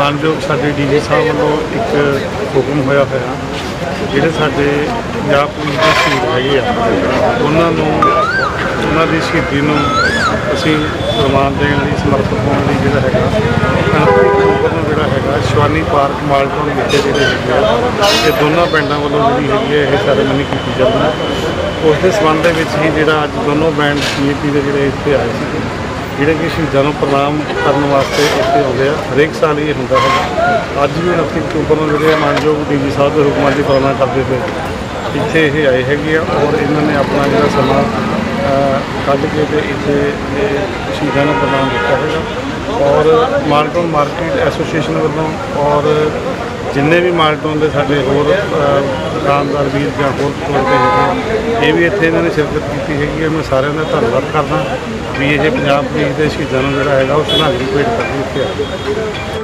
ਮਾਨਯੋਗ ਸਾਡੇ ਡੀਜੀ ਸਾਹਿਬ ਵੱਲੋਂ ਇੱਕ ਹੁਕਮ ਹੋਇਆ ਹੋਇਆ, ਜਿਹੜੇ ਸਾਡੇ ਪੰਜਾਬ ਪੁਲਿਸ ਦੇ ਸ਼ਹੀਦ ਹੈਗੇ ਆ, ਉਹਨਾਂ ਨੂੰ, ਉਹਨਾਂ ਦੀ ਸ਼ਹੀਦੀ ਨੂੰ ਅਸੀਂ ਸਨਮਾਨ ਦੇਣ ਲਈ, ਸਮਰਪਿਤ ਹੋਣ ਲਈ ਜਿਹੜਾ ਹੈਗਾ ਅਕਤੂਬਰ ਨੂੰ ਜਿਹੜਾ ਹੈਗਾ, ਸ਼ਿਵਾਨੀ ਪਾਰਕ ਮਾਲਟਨ ਵਿਖੇ ਜਿਹੜੇ ਹੈਗੇ ਆ, ਇਹ ਦੋਨਾਂ ਪਿੰਡਾਂ ਵੱਲੋਂ ਜਿਹੜੀ ਹੈਗੀ ਹੈ ਇਹ ਸੈਰੇਮਨੀ ਕੀਤੀ ਜਾਂਦੀ ਹੈ। ਉਸ ਦੇ ਸੰਬੰਧ ਦੇ ਵਿੱਚ ਹੀ ਜਿਹੜਾ ਅੱਜ ਦੋਨੋਂ ਬੈਂਡ ਸੀਏਪੀ ਦੇ ਜਿਹੜੇ ਇੱਥੇ ਆਏ ਸੀ ਜਿਹੜੇ ਕਿ ਸ਼ਹੀਦਾਂ ਨੂੰ ਪ੍ਰਣਾਮ ਕਰਨ ਵਾਸਤੇ ਇੱਥੇ ਆਉਂਦੇ ਆ। ਹਰੇਕ ਸਾਲ ਹੀ ਇਹ ਹੁੰਦਾ ਹੈ। ਅੱਜ ਵੀ 29 ਅਕਤੂਬਰ ਨੂੰ ਜਿਹੜੇ ਮਾਨਯੋਗ ਡੀਜੀ ਸਾਹਿਬ ਦੇ ਹੁਕਮਾਂ ਦੀ ਪਾਲਣਾ ਕਰਦੇ ਹੋਏ ਇੱਥੇ ਇਹ ਆਏ ਹੈਗੇ ਆ ਔਰ ਇਹਨਾਂ ਨੇ ਆਪਣਾ ਜਿਹੜਾ ਸਮਾਂ ਕੱਢ ਕੇ ਤੇ ਇੱਥੇ ਇਹ ਸ਼ਹੀਦਾਂ ਨੂੰ ਪ੍ਰਣਾਮ ਦਿੱਤਾ ਹੈਗਾ। ਔਰ ਮਾਲਟਨ ਮਾਰਕੀਟ ਐਸੋਸੀਏਸ਼ਨ ਵੱਲੋਂ ਔਰ ਜਿੰਨੇ ਵੀ ਮਾਲਟੋਨ ਦੇ ਸਾਡੇ ਹੋਰ ਅਹ, ਦੁਕਾਨਦਾਰ ਵੀਰ ਜਾਂ ਹੋਰ ਕੋਲ ਦੇ ਹੈਗੇ ਇਹ ਵੀ ਇੱਥੇ ਇਹਨਾਂ ਨੇ ਸ਼ਿਰਕਤ ਕੀਤੀ ਹੈਗੀ ਹੈ। ਮੈਂ ਸਾਰਿਆਂ ਦਾ ਧੰਨਵਾਦ ਕਰਦਾ ਵੀ ਇਹ ਪੰਜਾਬ ਪੁਲਿਸ ਦੇ ਸ਼ਹੀਦਾਂ ਨੂੰ ਜਿਹੜਾ ਹੈਗਾ ਉਹ ਸ਼ਰਧਾਂਜਲੀ ਭੇਟ ਕਰਕੇ ਇੱਥੇ ਆ